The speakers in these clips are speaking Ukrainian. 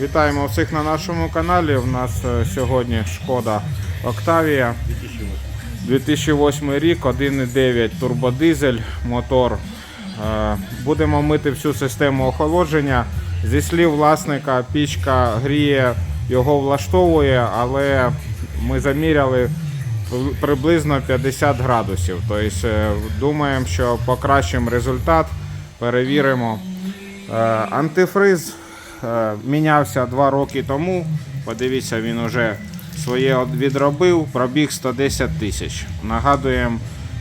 Вітаємо всіх на нашому каналі. У нас е, сьогодні шкода Октавія. 2008 рік, 1,9 турбодизель, мотор. Е, Будемо мити всю систему охолодження. Зі слів власника, пічка гріє, його влаштовує, але ми заміряли приблизно 50 градусів. Тобто е, думаємо, що покращимо результат, перевіримо. Антифриз мінявся 2 роки тому. Подивіться, він вже своє відробив, пробіг 110 тисяч. Нагадуємо,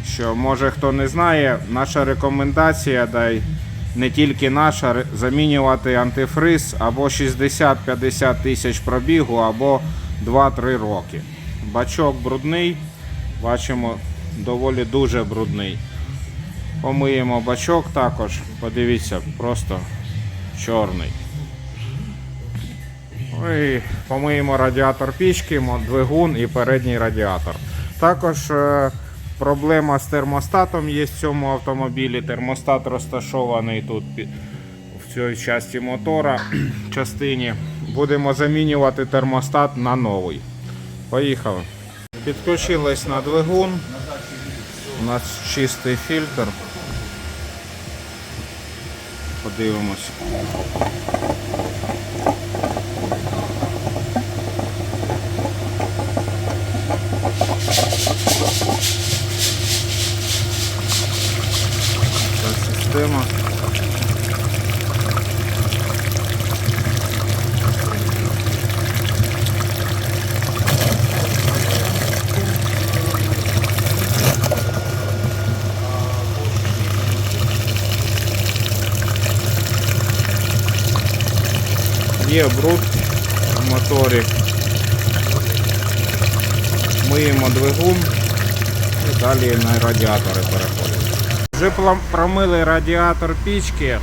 що може хто не знає, наша рекомендація, дай не тільки наша, замінювати антифриз або 60-50 тисяч пробігу, або 2-3 роки. Бачок брудний, бачимо, доволі дуже брудний. Помиємо бачок також. Подивіться, просто чорний. І помиємо радіатор пічки, двигун і передній радіатор. Також е, проблема з термостатом є в цьому автомобілі. Термостат розташований тут в цій часті мотора частині. Будемо замінювати термостат на новий. Поїхали. Підключились на двигун. У нас чистий фільтр. Подивимось. Система. Є бруд в моторі. Миємо двигун і далі на радіатори переходимо. Вже промили радіатор пічки,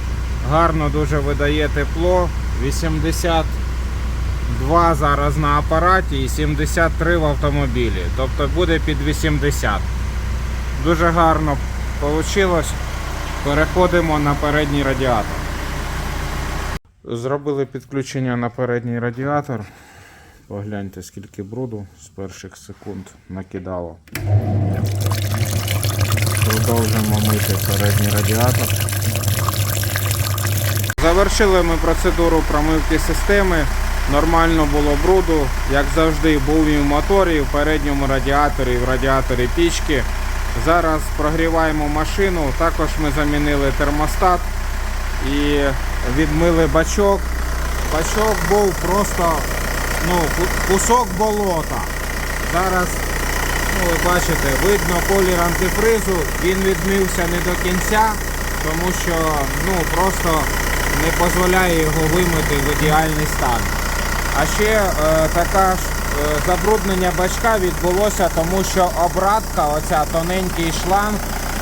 гарно дуже видає тепло. 82 зараз на апараті і 73 в автомобілі. Тобто буде під 80. Дуже гарно вийшло. Переходимо на передній радіатор. Зробили підключення на передній радіатор. Погляньте, скільки бруду з перших секунд накидало. Продовжуємо мити передній радіатор. Завершили ми процедуру промивки системи. Нормально було бруду, як завжди, був і в моторі, і в передньому радіаторі, і в радіаторі пічки. Зараз прогріваємо машину. Також ми замінили термостат і відмили бачок. Бачок був просто ну, кусок болота. Зараз Ну, ви бачите, видно колір антифризу, він відмився не до кінця, тому що ну, просто не дозволяє його вимити в ідеальний стан. А ще е, така ж е, забруднення бачка відбулося, тому що обратка, оця тоненький шланг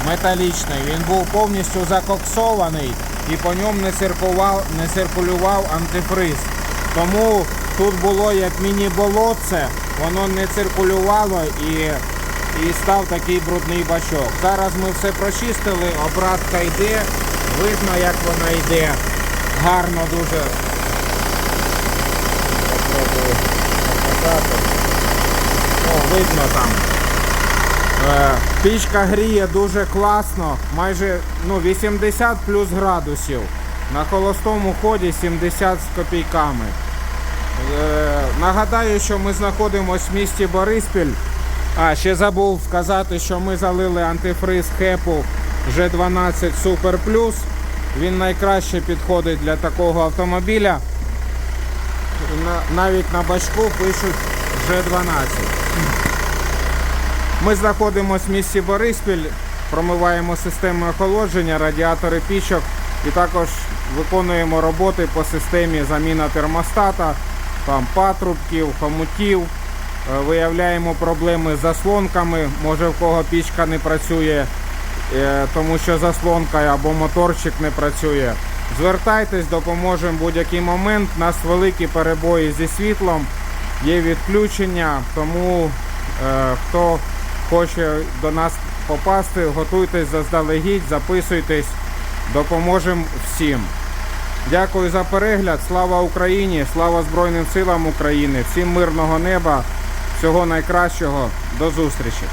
металічний, він був повністю закоксований і по ньому не циркував, не циркулював антифриз. Тому тут було як міні-болотце, воно не циркулювало і, і став такий брудний бачок. Зараз ми все прочистили, обратка йде, видно як вона йде. Гарно дуже. О, видно там. Е, Пічка гріє дуже класно, майже ну, 80 плюс градусів. На холостому ході 70 з копійками. Е, Нагадаю, що ми знаходимося в місті Бориспіль. А, ще забув сказати, що ми залили антифриз хепу G12 Super Plus. Він найкраще підходить для такого автомобіля. Навіть на бачку пишуть G12. Ми знаходимося в місті Бориспіль, промиваємо системи охолодження, радіатори пічок і також виконуємо роботи по системі заміна термостата, там патрубків, хомутів. Е, Виявляємо проблеми з заслонками, може в кого пічка не працює, е, тому що заслонка або моторчик не працює. Звертайтесь, допоможемо в будь-який момент. У нас великі перебої зі світлом, є відключення, тому е, хто хоче до нас попасти, готуйтесь заздалегідь, записуйтесь, допоможемо всім. Дякую за перегляд. Слава Україні! Слава Збройним силам України! Всім мирного неба! Всього найкращого. До зустрічі!